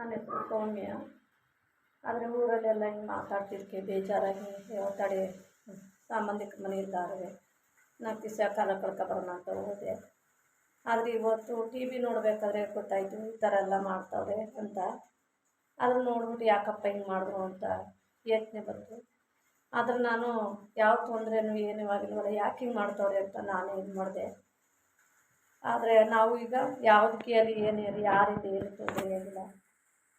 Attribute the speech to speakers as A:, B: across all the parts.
A: ನನ್ನ ಹೆಸರು ಸೌಮ್ಯ ಆದರೆ ಊರಲ್ಲೆಲ್ಲ ಹಿಂಗೆ ಮಾತಾಡ್ತಿದ್ದಕ್ಕೆ ಬೇಜಾರಾಗಿ ತಡೆ ಸಂಬಂಧಿಕ ಸಂಬಂಧಿಕರ ಮನೆ ಇದ್ದಾರೆ ನಾಲ್ಕು ದಿವಸ ಕಾಲ ಕಳ್ಕೊಬರೋಣ ಅಂತ ಹೋದೆ. ಆದರೆ ಇವತ್ತು ಟಿ ವಿ ನೋಡಬೇಕಾದ್ರೆ ಗೊತ್ತಾಯಿತು, ಈ ಥರ ಎಲ್ಲ ಮಾಡ್ತಾವ್ರೆ ಅಂತ. ಅದನ್ನು ನೋಡ್ಬಿಟ್ಟು ಯಾಕಪ್ಪ ಹಿಂಗೆ ಮಾಡಿದ್ರು ಅಂತ ಯೋಚನೆ ಬಂತು. ಆದರೆ ನಾನು ಯಾವ ತೊಂದರೆನೂ ಏನೂ ಆಗಿಲ್ವಲ್ಲ, ಯಾಕೆ ಹಿಂಗೆ ಮಾಡ್ತಾವ್ರೆ ಅಂತ ನಾನು ಇದು ಮಾಡಿದೆ. ಆದರೆ ನಾವು ಈಗ ಯಾವುದಕ್ಕೆ ಅಲ್ಲಿ ಏನೇ ಇರಲಿ ಯಾರಿಂದ ಏನು ತೊಂದರೆ ಆಗಿಲ್ಲ.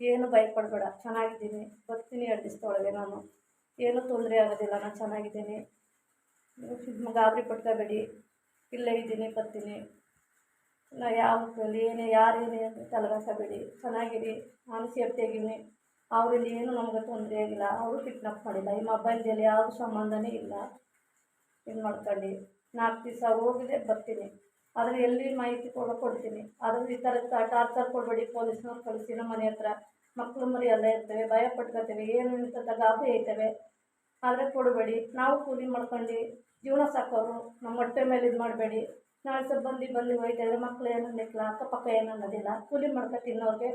A: ಏನು ಭಯಪಡಬೇಡ, ಚೆನ್ನಾಗಿದ್ದೀನಿ. ಬರ್ತೀನಿ ಎರಡು ದಿವಸದೊಳಗೆ ನಾನು. ಏನೂ ತೊಂದರೆ ಆಗೋದಿಲ್ಲ, ನಾನು ಚೆನ್ನಾಗಿದ್ದೀನಿ. ಗಾಬರಿ ಪಡ್ಕೋಬೇಡಿ. ಇಲ್ಲೇ ಇದ್ದೀನಿ, ಬರ್ತೀನಿ. ನಾ ಯಾವ ಏನೇ ಯಾರೇನೇ ತಲೆಗಾಸಬೇಡಿ ಚೆನ್ನಾಗಿರಿ ನಾನು ಸೇಫ್ಟಿಯಾಗಿದ್ದೀನಿ ಅವರಿಂದ ಏನೂ ನಮಗೆ ತೊಂದರೆ ಆಗಿಲ್ಲ, ಅವರು ಕಿಡ್ನಾಪ್ ಮಾಡಿಲ್ಲ. ಈ ಮೊಬೈಲ್ದಲ್ಲಿ ಯಾವುದು ಸಂಬಂಧನೇ ಇಲ್ಲ. ಇದು ಮಾಡ್ಕೊಂಡು ನಾಲ್ಕು ದಿವಸ ಹೋಗಿದೆ, ಬರ್ತೀನಿ. ಆದರೆ ಎಲ್ಲಿ ಮಾಹಿತಿ ಕೊಡೋ ಕೊಡ್ತೀನಿ. ಆದರೂ ಈ ಥರ ಟಾರ್ಚರ್ ಕೊಡಬೇಡಿ, ಪೊಲೀಸ್ನವ್ರು ಕಳಿಸಿ ನಮ್ಮ ಮನೆ ಹತ್ರ. ಮಕ್ಕಳು ಮರಿ ಎಲ್ಲ ಇರ್ತವೆ, ಭಯ ಪಟ್ಕೋತೇವೆ, ಏನು ಇಂಥ ಗಾಬರಿ ಐತವೆ. ಆದರೆ ಕೊಡಬೇಡಿ. ನಾವು ಕೂಲಿ ಮಾಡ್ಕೊಂಡು ಜೀವನ ಸಾಕೋರು, ನಮ್ಮ ಹೊಟ್ಟೆ ಮೇಲೆ ಇದು ಮಾಡಬೇಡಿ. ನಾಳೆ ಸ್ವಲ್ಪ ಬಂದು ಬಂದು ಹೋಯ್ತಾಯಿದ್ರೆ ಮಕ್ಳು ಏನು ಅನ್ನಕ್ಕಿಲ್ಲ ಅಕ್ಕಪಕ್ಕ ಏನು ಅನ್ನೋದಿಲ್ಲ ಕೂಲಿ ಮಾಡ್ಕೊ ತಿನ್ನೋರಿಗೆ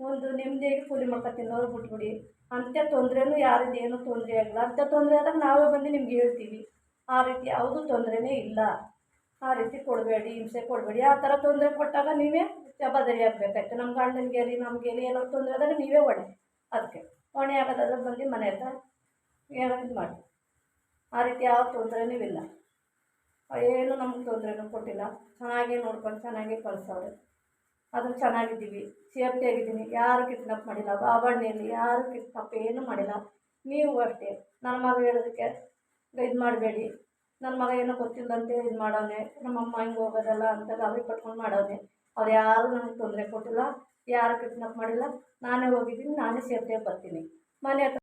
A: ಒಂದು ನೆಮ್ಮದಿಯಾಗಿ ಕೂಲಿ ಮಾಡ್ಕೊ ತಿನ್ನೋರು ಬಿಟ್ಬಿಡಿ. ಅಂತ ತೊಂದರೆನೂ ಯಾರಿಂದ ಏನೂ ತೊಂದರೆ ಆಗಲ್ಲ ಅಂತ ತೊಂದರೆ ಆದಾಗ ನಾವೇ ಬಂದು ನಿಮ್ಗೆ ಹೇಳ್ತೀವಿ. ಆ ರೀತಿ ಯಾವುದೂ ತೊಂದರೆನೇ ಇಲ್ಲ. ಆ ರೀತಿ ಕೊಡಬೇಡಿ, ಹಿಂಸೆ ಕೊಡಬೇಡಿ. ಆ ಥರ ತೊಂದರೆ ಕೊಟ್ಟಾಗ ನೀವೇ ಜವಾಬ್ದಾರಿ ಆಗಬೇಕಾಯ್ತು. ನಮ್ಮ ಗಂಡನಿಗೆ ಆಗಲಿ ನಮಗೆ ಆಗಲಿ ಏನಾದ್ರು ತೊಂದರೆ ಆದಾಗ ನೀವೇ ಹೊಣೆ ಅದಕ್ಕೆ ಹೊಣೆ ಆಗೋದಾದ್ರೆ ಬಂದು ಮನೆ ಹತ್ರ ಏನಾದ್ರು ಮಾಡಿ. ಆ ರೀತಿ ಯಾವ ತೊಂದರೆನೂ ಇಲ್ಲ. ಏನು ನಮ್ಗೆ ತೊಂದರೆನೂ ಕೊಟ್ಟಿಲ್ಲ. ಚೆನ್ನಾಗೇ ನೋಡ್ಕೊಂಡು ಚೆನ್ನಾಗೇ ಕಳಿಸೋರು ಅದು ಚೆನ್ನಾಗಿದ್ದೀವಿ. ಸೇಫ್ಟಿಯಾಗಿದ್ದೀನಿ ಯಾರು ಕಿಡ್ನಾಪ್ ಮಾಡಿಲ್ಲ. ಬಾಬಣ್ಣೆಯಲ್ಲಿ ಯಾರು ಕಿಡ್ನಾಪ್ ಏನೂ ಮಾಡಿಲ್ಲ. ನೀವು ಅಷ್ಟೇ. ನನ್ನ ಮಗ ಹೇಳೋದಕ್ಕೆ ಇದು ಮಾಡಬೇಡಿ. ನನ್ನ ಮಗ ಏನೋ ಗೊತ್ತಿಲ್ಲದಂತೆ ಇದು ಮಾಡೋನೆ ನಮ್ಮಮ್ಮ ಹಿಂಗೆ ಹೋಗೋದಲ್ಲ ಅಂತ ಗಾಬರಿ ಪಟ್ಕೊಂಡು ಮಾಡೋನೆ ಅವ್ರು ಯಾರು ನನಗೆ ತೊಂದರೆ ಕೊಟ್ಟಿಲ್ಲ, ಯಾರು ಕಿಡ್ನಾಪ್ ಮಾಡಿಲ್ಲ, ನಾನೇ ಹೋಗಿದ್ದೀನಿ, ನಾನೇ ಸೇಫ್ಟಿಯಾಗಿ ಬರ್ತೀನಿ. ಮನೆ